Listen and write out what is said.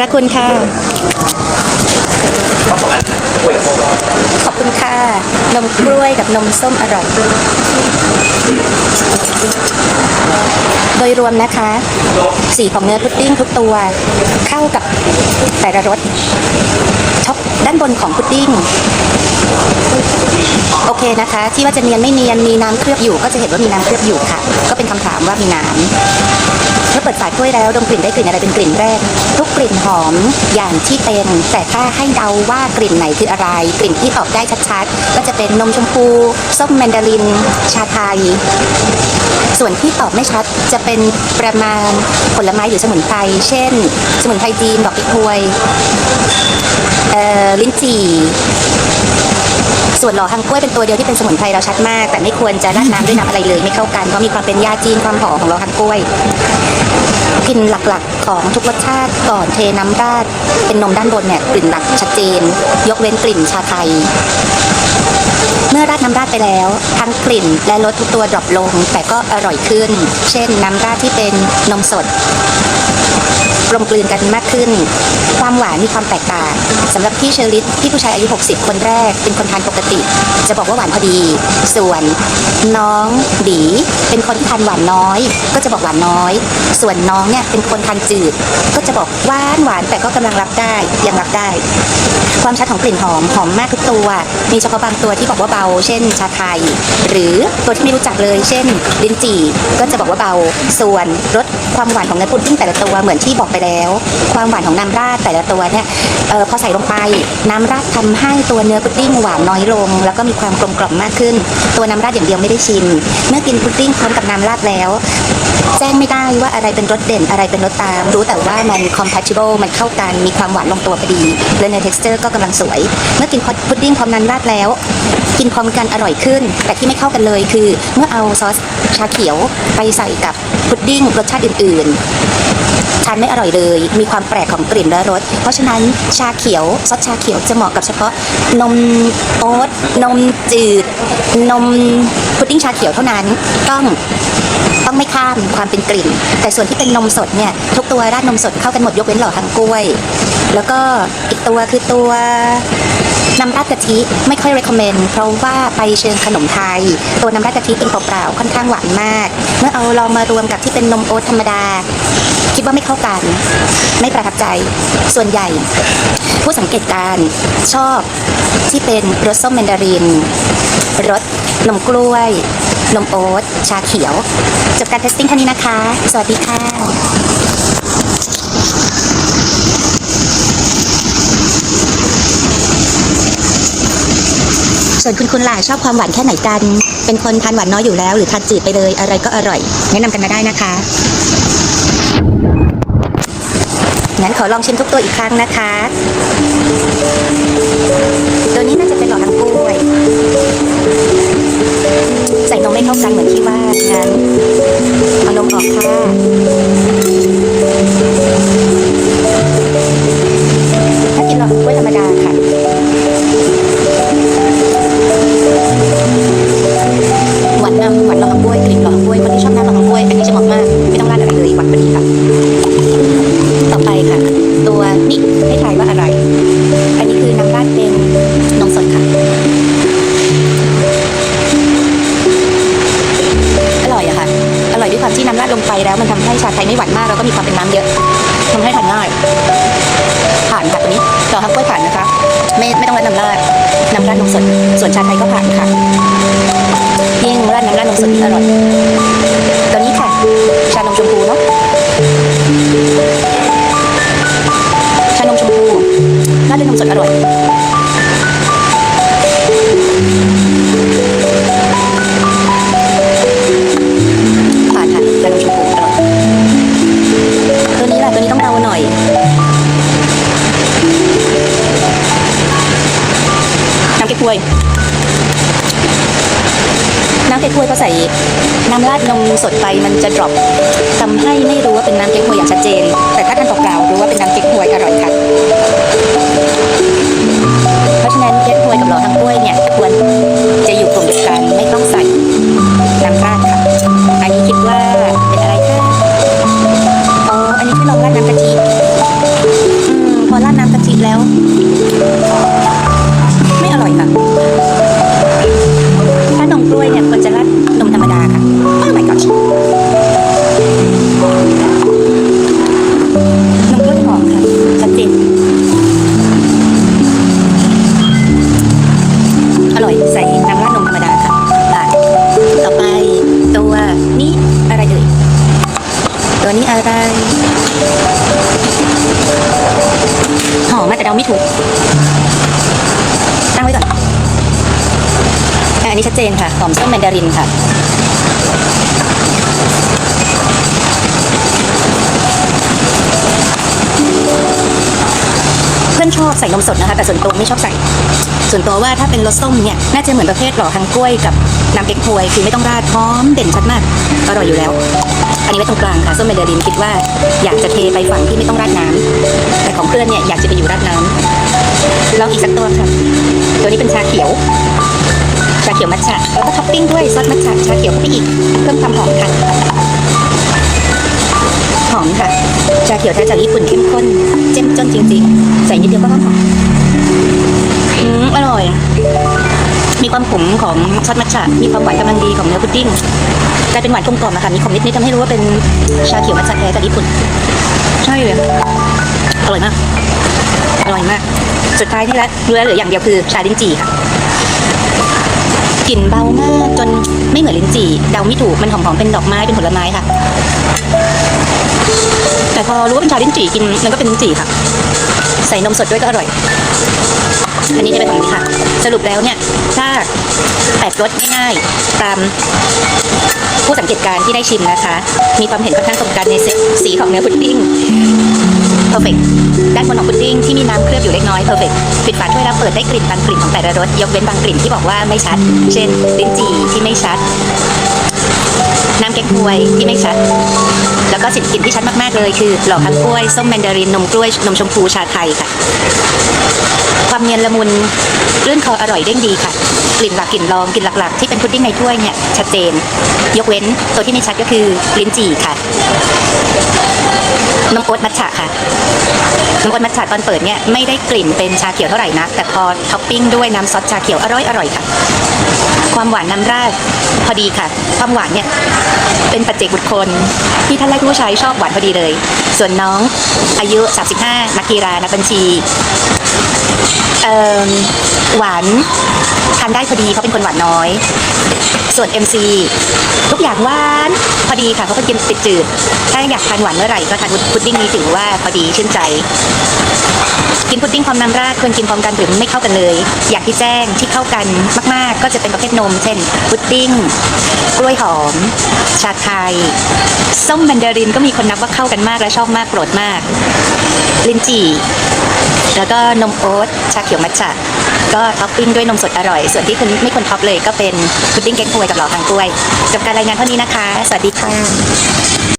พระคุณค่ะ ขอบคุณค่ะ นมกล้วยกับนมส้มอร่อย โดยรวมนะคะ สีของเนื้อพุดดิ้งทุกตัว เข้ากับแต่ละรส ท็อปด้านบนของพุดดิ้งโอเคนะคะ ที่ว่าจะเนียนไม่เนียนมีน้ำเคลือบอยู่ ก็จะเห็นว่ามีน้ำเคลือบอยู่ค่ะ ก็เป็นคำถามว่ามีน้ำเมื่อเปิดฝาถ้วยแล้วดมกลิ่นได้กลิ่นอะไรเป็นกลิ่นแรก ทุกกลิ่นหอมอย่างที่เป็น แต่ถ้าให้เดาว่ากลิ่นไหนคืออะไร กลิ่นที่ตอบได้ชัดๆ ก็จะเป็นนมชมพูส้มแมนดาริน ชาไทย ส่วนที่ตอบไม่ชัดจะเป็นประมาณผลไม้หรือสมุนไพรเช่น สมุนไพรจีนดอกพิกวยเอ่อลิ้นจี่ ส่วนหล่อฮังกล้วยเป็นตัวเดียวที่เป็นสมุนไพรเราชัดมาก แต่ไม่ควรจะราดน้ำด้วยน้ำอะไรเลยไม่เข้ากันเพราะมีความเป็นยาจีนความหอมของหล่อฮังกล้วยกลิ่นหลักๆของทุกรสชาติก่อนเทน้ำราดเป็นนมด้านบนเนี่ยกลิ่นหลักชัดเจน ยกเว้นกลิ่นชาไทย เมื่อราดน้ำราดไปแล้ว ทั้งกลิ่นและรสทุกตัวดรอปลง แต่ก็อร่อยขึ้น เช่นน้ำราดที่เป็นนมสด กลมกลืนกันมากขึ้น ความหวานมีความแตกต่างสำหรับพี่เชอริสที่ผู้ชายอายุ 60 คนแรก เป็นคนทานปกติ จะบอกว่าหวานพอดี ส่วนน้องดีเป็นคนที่ทานหวานน้อย ก็จะบอกหวานน้อย ส่วนน้องเนี่ยเป็นคนทานจืด ก็จะบอกหวานหวานแต่ก็กำลังรับได้ยังรับได้ ความชัดของกลิ่นหอมหอมมากทุกตัว มีเฉพาะบางตัวที่บอกว่าเบา เช่น ชาไทย หรือตัวที่ไม่รู้จักเลย เช่นลิ้นจี่ก็จะบอกว่าเบา ส่วนรสความหวานของเนื้อพุดดิ้งแต่ละตัวเหมือนที่บอกไปแล้ว ความหวานของน้ำราดแต่ละตัวเนี่ยออพอใส่ลงไปน้ำราดทำให้ตัวเนื้อพุดดิ้งหวานน้อยลง แล้วก็มีความกลมกล่อมมากขึ้น ตัวน้ำราดอย่างเดียวไม่ได้ชิมเมื่อกินพุดดิ้งพร้อมกับน้ำราดแล้ว แจ้งไม่ได้ว่าอะไรเป็นรสเด่นอะไรเป็นรสตาม รู้แต่ว่ามัน compatible มันเข้ากันมีความหวานลงตัวพอดีและใน texture ก็กำลังสวย เมื่อกินพุดดิ้งพร้อมนั้นราดแล้ว กินพร้อมกันอร่อยขึ้น แต่ที่ไม่เข้ากันเลยคือ เมื่อเอาซอสชาเขียวไปใส่กับพุดดิ้งรสชาติอื่น ๆ ทานไม่อร่อยเลย มีความแปลกของกลิ่นและรส เพราะฉะนั้นชาเขียวซอสชาเขียวจะเหมาะกับเฉพาะนมโอ๊ตนมจืด นมพุดดิ้งชาเขียวเท่านั้นต้องต้องไม่ข้ามความเป็นกลิ่น แต่ส่วนที่เป็นนมสดเนี่ยทุกตัวราดนมสดเข้ากันหมดยกเว้นหล่อทางกล้วย แล้วก็อีกตัวคือตัวน้ำราดกะทิไม่ค่อย recommend เพราะว่าไปเชิงขนมไทย ตัวน้ำราดกะทิเป็นเปล่าๆค่อนข้างหวานมาก เมื่อเอาลองมารวมกับที่เป็นนมโอ๊ตธรรมดา ว่าไม่เข้ากัน ไม่ประทับใจ ส่วนใหญ่ ผู้สังเกตการชอบที่เป็นรสส้มแมนดารินรสนมกล้วย นมโอ๊ตชาเขียว จบการเทสติ้งท่านี้นะคะ สวัสดีค่ะส่วนคุณคุณล่ะชอบความหวานแค่ไหนกัน เป็นคนทานหวานน้อยอยู่แล้ว หรือทานจืดไปเลย อะไรก็อร่อย แนะนำกันมาได้นะคะ งั้นขอลองชิมทุกตัวอีกครั้งนะคะ ตัวนี้น่าจะเป็นหลอดทั้งกล้วย ใส่นมไม่เข้ากันเหมือนที่ว่างั้นเอานมออกค่ะ ทำให้ทานง่าย ผ่านค่ะตัวนี้ต่อกฮักกล้วยผ่านนะคะ ไม่ไม่ต้องรัดน้ำราดน้ำราดนมสด ส่วนชาไทยก็ผ่านค่ะ ยิ่งราดน้ำราดนมสดยิ่งอร่อยตัวนี้ค่ะ ชานมชมพูเนาะชานมชมพูราดด้วยนมสดอร่อย น้ำเก๊กฮวย น้ำเก๊กฮวยพอใส่น้ำราดนมสดไปมันจะดรอปทำให้ไม่รู้ว่าเป็นน้ำเก๊กฮวยอย่างชัดเจน แต่ถ้าทานเปล่าๆรู้ว่าเป็นน้ำเก๊กฮวยอร่อยค่ะ นี้ชัดเจนค่ะหอมส้มแมนดารินค่ะเพื่อนชอบใส่นมสดนะคะแต่ส่วนตัวไม่ชอบใส่ ส่วนตัวว่าถ้าเป็นรสส้มเนี่ยน่าจะเหมือนประเภทหล่อทางกล้วยกับน้ำเก๊กฮวยคือไม่ต้องราดหอมเด่นชัดมากอร่อยอยู่แล้ว อันนี้ไว้ตรงกลางค่ะส้มแมนดารินคิดว่าอยากจะเทไปฝั่งที่ไม่ต้องราดน้ำแต่ของเพื่อนเนี่ยอยากจะไปอยู่ราดน้ำ ลองอีกสักตัวค่ะ ตัวนี้เป็นชาเขียว ชาเขียวมัทฉะแล้วก็ท็อปปิ้งด้วยซอสมัทฉะชาเขียวเข้าไปอีก เพิ่มความหอมค่ะหอมค่ะ ชาเขียวแท้จากญี่ปุ่นเข้มข้น เจ้มจนจริงๆ ใส่นิดเดียวก็หอมอืมอร่อย มีความขมของซอสมัทฉะมีความหวานกำลังดีของเนื้อพุดดิ้งกลายเป็นหวานกลมกล่อมอะคะมีขมนิดๆทำให้รู้ว่าเป็นชาเขียวมัทฉะแท้จากญี่ปุ่น ใช่เลย อร่อยมาก อร่อยมาก สุดท้ายนี่ละเหลือเหลืออย่างเดียวคือชาลิ้นจี่ค่ะกลิ่นเบามากจนไม่เหมือนลิ้นจี่เดาไม่ถูกมันหอมๆเป็นดอกไม้เป็นผลไม้ค่ะ แต่พอรู้ว่าเป็นชาลิ้นจี่กินมันก็เป็นลิ้นจี่ค่ะ ใส่นมสดด้วยก็อร่อย อันนี้จะเป็นแบบนี้ค่ะ สรุปแล้วเนี่ยถ้าแปดรสง่ายๆตาม ผู้สังเกตการณ์ที่ได้ชิมนะคะ มีความเห็นค่อนข้างตรงกันในสีของเนื้อพุดดิ้งเพอร์เฟกด้านบนของพุดดิ้งที่มีน้ำเคลือบอยู่เล็กน้อยเพอร์เฟกปิดฝาถ้วยแล้วเปิดได้กลิ่นบางกลิ่นของแต่ละรสยกเว้นบางกลิ่นที่บอกว่าไม่ชัด เช่นลิ้นจี่ที่ไม่ชัด น้ำแกงควยที่ไม่ชัด แล้วก็สิ่งกลิ่นที่ชัดมากๆเลยคือหล่อคังกล้วยส้มแมนดารินนมกล้วยนมชมพูชาไทยค่ะ ความเนียนละมุนรื่นคออร่อยเด้งดีค่ะ กลิ่นหลักกลิ่นรองกลิ่นหลักๆ ที่เป็นพุดดิ้งในถ้วยเนี่ยชัดเจน ยกเว้นตัวที่ไม่ชัดก็คือลิ้นจี่ค่ะนมโอ๊ตมัทฉะค่ะนมโอ๊ตมัทฉะตอนเปิดเนี่ยไม่ได้กลิ่นเป็นชาเขียวเท่าไหร่นักแต่พอท็อปปิ้งด้วยน้ำซอสชาเขียวอร่อยอร่อยค่ะ ความหวานน้ำราดพอดีค่ะ ความหวานเนี่ยเป็นปัจเจกบุคคลที่ท่านผู้ชายชอบหวานพอดีเลย ส่วนน้องอายุ 35 นักกีฬานักบัญชีหวานทานได้พอดีเขาเป็นคนหวานน้อย ส่วน MC ทุกอย่างหวานพอดีค่ะเขาเป็กินติดจืด ถ้าอยากทานหวานเมื่อไหร่ก็ทานพุดดิ้งนี้ถือว่าพอดีชื่นใจ กินพุดดิ้งพร้อมน้ำราดควรกินพร้อมกันหรือไม่เข้ากันเลย อย่างที่แจ้งที่เข้ากันมาก ๆ ก็จะเป็นประเภทนม เช่นพุดดิ้งกล้วยหอม ชาไทย ส้มแมนดารินก็มีคนนับว่าเข้ากันมากและชอบมากโปรดมาก ลินจี่แล้วก็นมโอ๊ตชาเขียวมัทฉะ ก็ท็อปปิ้งด้วยนมสดอร่อย ส่วนที่คุณไม่ควรท็อปเลยก็เป็นพุดดิ้งแกงควยกับหล่อทางกล้วย กับการรายงานเท่านี้นะคะ สวัสดีค่ะ